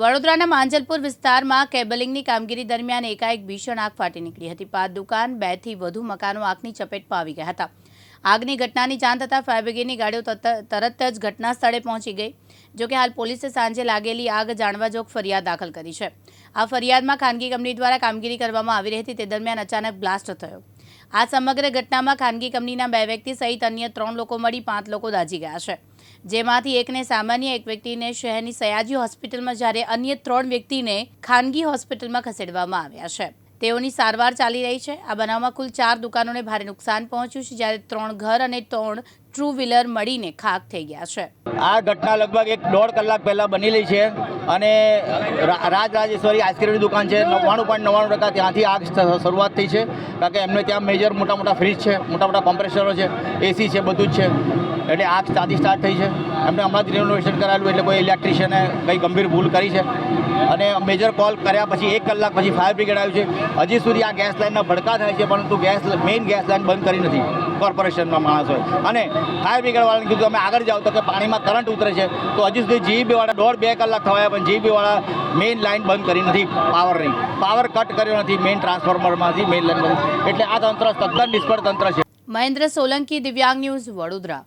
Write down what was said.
વડોદરાના માંજલપુર વિસ્તારમાં કેબલિંગની કામગીરી દરમિયાન એકાએક ભીષણ આગ ફાટી નીકળી હતી. પાંચ દુકાન, બેથી વધુ મકાનો આગની ચપેટમાં આવી ગયા હતા. આગની ઘટનાની જાણ થતાં ફાયર બ્રિગેડની ગાડીઓ તરત જ ઘટના સ્થળે પહોંચી ગઈ જોકે હાલ પોલીસે સાંજે લાગેલી આગ જાણવા જોગ ફરિયાદ દાખલ કરી છે. આ ફરિયાદમાં ખાનગી કંપની દ્વારા કામગીરી કરવામાં આવી રહી હતી. તે દરમિયાન અચાનક બ્લાસ્ટ થયો. આ સમગ્ર ઘટનામાં ખાનગી કંપનીના બે વ્યક્તિ સહિત અન્ય ત્રણ લોકો મળી, પાંચ લોકો દાઝી ગયા છે. જેમાંથી એકને સામાન્ય, એક વ્યક્તિને શહેરની સયાજી હોસ્પિટલમાં જ્યારે અન્ય ત્રણ વ્યક્તિને ખાનગી હોસ્પિટલમાં ખસેડવામાં આવ્યા છે. તેઓની સારવાર ચાલી રહી છે. આ બનાવમાં કુલ ચાર દુકાનોને ભારે નુકસાન પહોંચ્યું છે, જ્યારે ત્રણ ઘર અને ત્રણ ટ્રુ વ્હીલર મળીને ખાક થઈ ગયા છે. આ ઘટના લગભગ એક દોઢ કલાક પહેલાં બનેલી છે અને રાજ રાજેશ્વરી આઈસ્ક્રીમની દુકાન છે. નવ્વાણું પોઈન્ટ નવ્વાણું ટકા ત્યાંથી આગ શરૂઆત થઈ છે. કારણ કે એમને ત્યાં મેજર મોટા મોટા ફ્રીજ છે, મોટા મોટા કોમ્પ્રેસરો છે એસી છે, બધું જ છે. એટલે આગ ત્યાંથી સ્ટાર્ટ થઈ છે. એમને હમણાં જ રિનોવેશન કરાયેલું એટલે કોઈ ઇલેક્ટ્રિશિયને કંઈ ગંભીર ભૂલ કરી છે. અને મેજર કોલ કર્યા પછી એક કલાક પછી ફાયર બ્રિગેડ આવ્યું છે. હજી સુધી આ ગેસ લાઇનના ભડકા થાય છે, પરંતુ ગેસ મેઇન ગેસ લાઇન બંધ કરી નથી. કોર્પોરેશનના હોય. અને ફાયર બ્રિગેડવાળાને કીધું તમે આગળ જાઓ. તો કે, પાણીમાં કરંટ ઉતરે છે. તો હજી સુધી જીબીવાળા દોઢ બે કલાક થવાયા પણ જીબીવાળા મેઇન લાઇન બંધ કરી નથી. પાવરની પાવર કટ કર્યો નથી. મેઇન ટ્રાન્સફોર્મરમાંથી મેઇન લાઇન બંધ. એટલે આ તંત્ર તદ્દન નિષ્ફળ તંત્ર છે. મહેન્દ્ર સોલંકી, દિવ્યાંગ ન્યૂઝ વડોદરા.